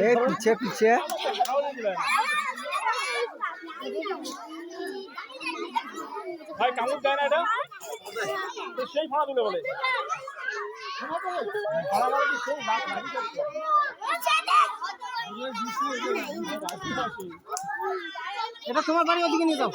এই পিছে পিছে। ভাই দেয় না এটা? তো সেই ফাড়া দিলে বলে। এটা তোমার বাড়ি ওদিকে নিয়ে যাও।